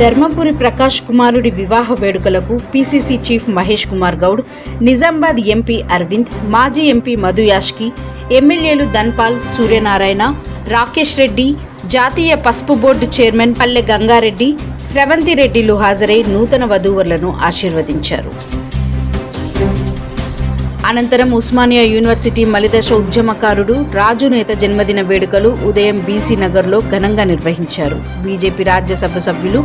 ధర్మపురి ప్రకాష్ కుమారుడి వివాహ వేడుకలకు PCC chief Mahesh Kumar Goud Nizamabad MP Arvind మాజీ ఎంపీ మధు యాష్కి ఎమ్మెల్యేలు ధన్పాల్ సూర్యనారాయణ రాకేష్ రెడ్డి జాతీయ పసుపు బోర్డు చైర్మన్ పల్లె గంగారెడ్డి స్రవంతి రెడ్డిలు హాజరై నూతన వధూవరులను ఆశీర్వదించారు. అనంతరం ఉస్మానియా యూనివర్సిటీ మలిదశ ఉద్యమకారుడు రాజు నేత జన్మదిన వేడుకలు ఉదయం బీసీ నగర్లో ఘనంగా నిర్వహించారు. బీజేపీ రాజ్యసభ సభ్యులు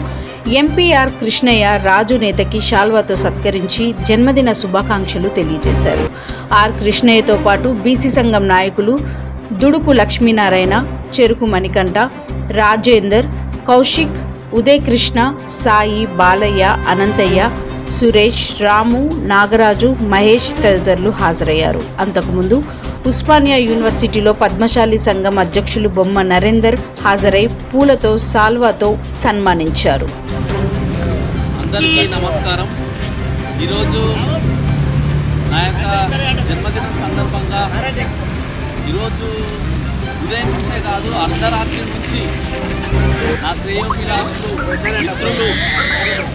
ఎంపీఆర్ కృష్ణయ్య రాజు నేతకి శాల్వాతో సత్కరించి జన్మదిన శుభాకాంక్షలు తెలియజేశారు. ఆర్ కృష్ణయ్యతో పాటు బీసీ సంఘం నాయకులు దుడుకు లక్ష్మీనారాయణ చెరుకు మణికంఠ రాజేందర్ కౌశిక్ ఉదయ్ కృష్ణ సాయి బాలయ్య అనంతయ్య సురేష్ రాము నాగరాజు మహేష్ తదితరులు హాజరయ్యారు. అంతకుముందు ఉస్మానియా యూనివర్సిటీలో పద్మశాలి సంఘం అధ్యక్షులు బొమ్మ నరేందర్ హాజరై పూలతో సాల్వాతో సన్మానించారు. అందరికీ నమస్కారం. ఈరోజు నా యొక్క సందర్భంగా ఈరోజు ఉదయం నుంచే కాదు అర్ధరాత్రి నుంచి నా శ్రేయోభిలాషులు మిత్రులు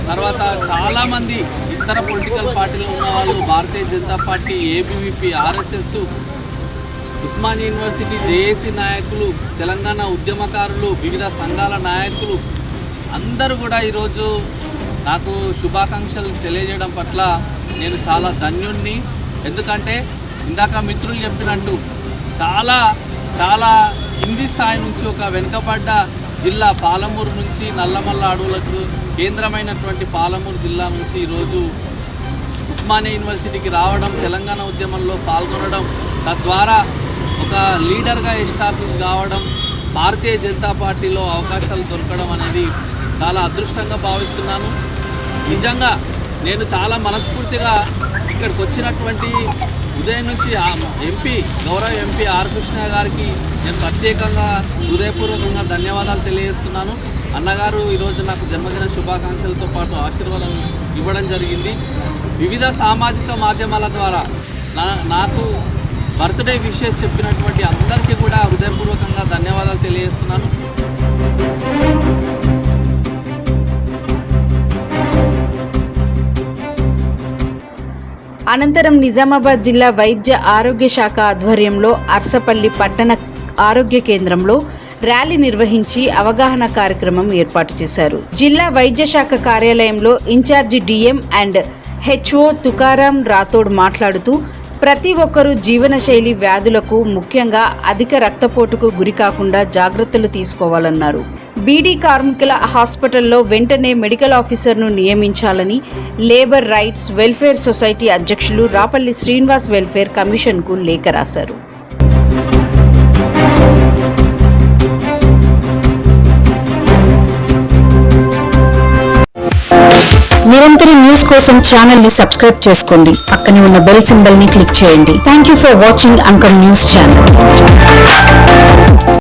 తర్వాత చాలామంది ఇతర పొలిటికల్ పార్టీలో ఉన్న వాళ్ళు Bharatiya Janata party ABVP RSS Osman university JAC నాయకులు తెలంగాణ ఉద్యమకారులు వివిధ సంఘాల నాయకులు అందరూ కూడా ఈరోజు నాకు శుభాకాంక్షలు తెలియజేయడం పట్ల నేను చాలా ధన్యుణ్ణి. ఎందుకంటే ఇందాక మిత్రులు చెప్పినట్టు చాలా చాలా కింది స్థాయి నుంచి ఒక వెనుకబడ్డ జిల్లా పాలమూరు నుంచి నల్లమల్ల అడవులకు కేంద్రమైనటువంటి పాలమూరు జిల్లా నుంచి ఈరోజు ఉస్మానియా యూనివర్సిటీకి రావడం తెలంగాణ ఉద్యమంలో పాల్గొనడం తద్వారా ఒక లీడర్గా ఎస్టాబ్లిష్ కావడం భారతీయ జనతా పార్టీలో అవకాశాలు దొరకడం అనేది చాలా అదృష్టంగా భావిస్తున్నాను. నిజంగా నేను చాలా మనస్ఫూర్తిగా ఇక్కడికి వచ్చినటువంటి ఉదయం నుంచి ఆ ఎంపీ గౌరవ ఎంపీ ఆర్ కృష్ణ గారికి నేను ప్రత్యేకంగా హృదయపూర్వకంగా ధన్యవాదాలు తెలియజేస్తున్నాను. అన్నగారు ఈరోజు నాకు జన్మదిన శుభాకాంక్షలతో పాటు ఆశీర్వాదం ఇవ్వడం జరిగింది. వివిధ సామాజిక మాధ్యమాల ద్వారా నా నాకు బర్త్డే విషెస్ చెప్పినటువంటి అందరికీ కూడా హృదయపూర్వకంగా ధన్యవాదాలు తెలియజేస్తున్నాను. అనంతరం నిజామాబాద్ జిల్లా వైద్య ఆరోగ్య శాఖ ఆధ్వర్యంలో అర్సపల్లి పట్టణ ఆరోగ్య కేంద్రంలో ర్యాలీ నిర్వహించి అవగాహన కార్యక్రమం ఏర్పాటు చేశారు. జిల్లా వైద్య శాఖ కార్యాలయంలో incharge DM and HO Tukaram Rathod మాట్లాడుతూ ప్రతి ఒక్కరూ జీవనశైలి వ్యాధులకు ముఖ్యంగా అధిక రక్తపోటుకు గురి కాకుండా జాగ్రత్తలు తీసుకోవాలన్నారు. బీడీ కార్మికుల హాస్పిటల్లో వెంటనే మెడికల్ ఆఫీసర్ను నియమించాలని లేబర్ రైట్స్ వెల్ఫేర్ సొసైటీ అధ్యక్షులు రాపల్లి శ్రీనివాస్ వెల్ఫేర్ కమిషన్కు లేఖ రాశారు. నిరంతరం న్యూస్ కోసం ఛానల్ని సబ్స్క్రైబ్ చేసుకోండి. పక్కనే ఉన్న బెల్ సింబల్ని క్లిక్ చేయండి. Thank you for watching uncle news channel